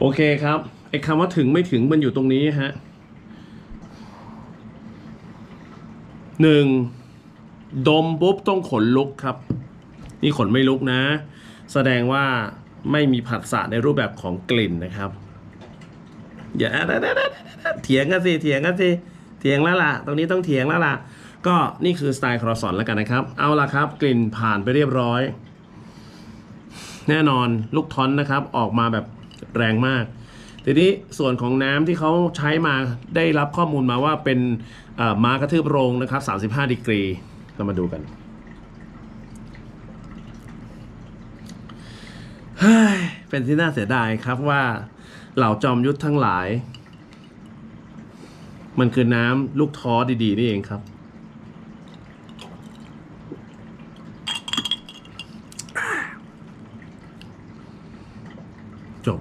โอเคครับไอ้คำว่าถึงไม่ถึงมันอยู่ตรงนี้ฮะหนึ่งดมปุ๊บต้องขนลุกครับ นี่ขนไม่ลุกนะ แสดงว่าไม่มีผัสสะในรูปแบบของกลิ่นนะครับ อย่าเถียงกันสิเถียงกันสิเถียงแล้วล่ะ ตรงนี้ต้องเถียงแล้วล่ะ ก็นี่คือสไตล์ครอสอนแล้วกันนะครับ เอาละครับ กลิ่นผ่านไปเรียบร้อย แน่นอนลูกท้อนนะครับ ออกมาแบบ แรงมาก ทีนี้ส่วนของน้ำที่เขาใช้มาได้รับข้อมูลมาว่าเป็นม้ากระทืบโรงนะครับ 35 ดีกรีเรามาดูกันเฮ้ยเป็นที่น่าเสียดายครับว่าเหล่าจอมยุทธทั้งหลาย มันคือน้ำลูกท้อดี ๆ นี่เองครับ จบ